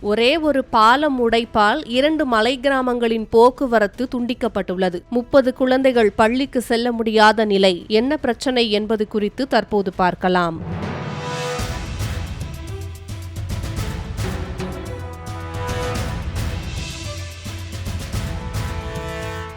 ஒரே ஒரு பாலம் உடைப்பால் இரண்டு மலை கிராமங்களின் போக்குவரத்து துண்டிக்கப்பட்டுள்ளது. முப்பது குழந்தைகள் பள்ளிக்கு செல்ல முடியாத நிலை. என்ன பிரச்சனை என்பது குறித்து தற்போது பார்க்கலாம்.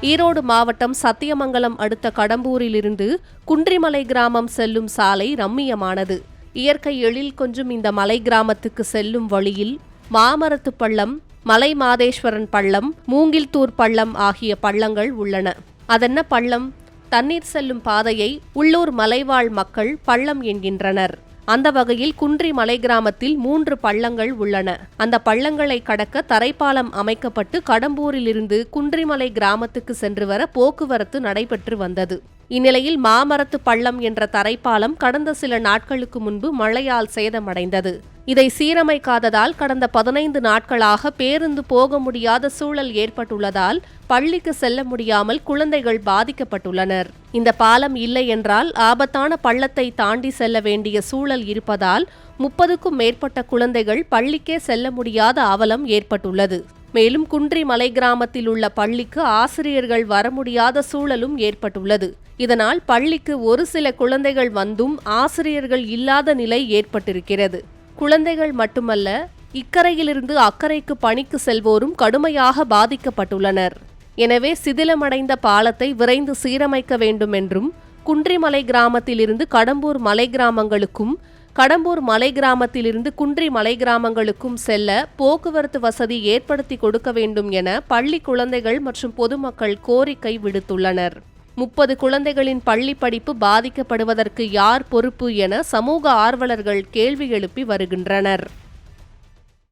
ஈரோடு மாவட்டம் சத்தியமங்கலம் அடுத்த கடம்பூரிலிருந்து குன்றிமலை கிராமம் செல்லும் சாலை ரம்மியமானது. இயற்கை எழில் கொஞ்சம் இந்த மலை கிராமத்துக்கு செல்லும் வழியில் மாமரத்து பள்ளம் மலை மாதேஸ்வரன் பள்ளம் மூங்கில்தூர் பள்ளம் ஆகிய பள்ளங்கள் உள்ளன. அதென்ன பள்ளம்? தண்ணீர் செல்லும் பாதையை உள்ளூர் மலைவாழ் மக்கள் பள்ளம் என்கின்றனர். அந்த வகையில் குன்றி மலை கிராமத்தில் மூன்று பள்ளங்கள் உள்ளன. அந்த பள்ளங்களை கடக்க தரைப்பாலம் அமைக்கப்பட்டு கடம்பூரிலிருந்து குன்றிமலை கிராமத்துக்கு சென்று வர போக்குவரத்து நடைபெற்று வந்தது. இந்நிலையில் மாமரத்து பள்ளம் என்ற தரைப்பாலம் கடந்த சில நாட்களுக்கு முன்பு மழையால் சேதமடைந்தது. இதை சீரமைக்காததால் கடந்த பதினைந்து நாட்களாக பேருந்து போக முடியாத சூழல் ஏற்பட்டுள்ளதால் பள்ளிக்கு செல்ல முடியாமல் குழந்தைகள் பாதிக்கப்பட்டுள்ளனர். இந்த பாலம் இல்லை என்றால் ஆபத்தான பள்ளத்தை தாண்டி செல்ல வேண்டிய சூழல் இருப்பதால் முப்பதுக்கும் மேற்பட்ட குழந்தைகள் பள்ளிக்கே செல்ல முடியாத அவலம் ஏற்பட்டுள்ளது. மேலும் குன்றி மலை கிராமத்தில் உள்ள பள்ளிக்கு ஆசிரியர்கள் வர முடியாத சூழலும் ஏற்பட்டுள்ளது. இதனால் பள்ளிக்கு ஒரு சில குழந்தைகள் வந்தும் ஆசிரியர்கள் இல்லாத நிலை ஏற்பட்டிருக்கிறது. குழந்தைகள் மட்டுமல்ல இக்கரையிலிருந்து அக்கறைக்கு பணிக்கு செல்வோரும் கடுமையாக பாதிக்கப்பட்டுள்ளனர். எனவே சிதிலமடைந்த பாலத்தை விரைந்து சீரமைக்க வேண்டும் என்றும் குன்றிமலை கிராமத்திலிருந்து கடம்பூர் மலை கிராமங்களுக்கும் கடம்பூர் மலை கிராமத்திலிருந்து குன்றி மலை கிராமங்களுக்கும் செல்ல போக்குவரத்து வசதி ஏற்படுத்தி கொடுக்க வேண்டும் என பள்ளி குழந்தைகள் மற்றும் பொதுமக்கள் கோரிக்கை விடுத்துள்ளனர். முப்பது குழந்தைகளின் பள்ளி படிப்பு பாதிக்கப்படுவதற்கு யார் பொறுப்பு என சமூக ஆர்வலர்கள் கேள்வி எழுப்பி வருகின்றனர்.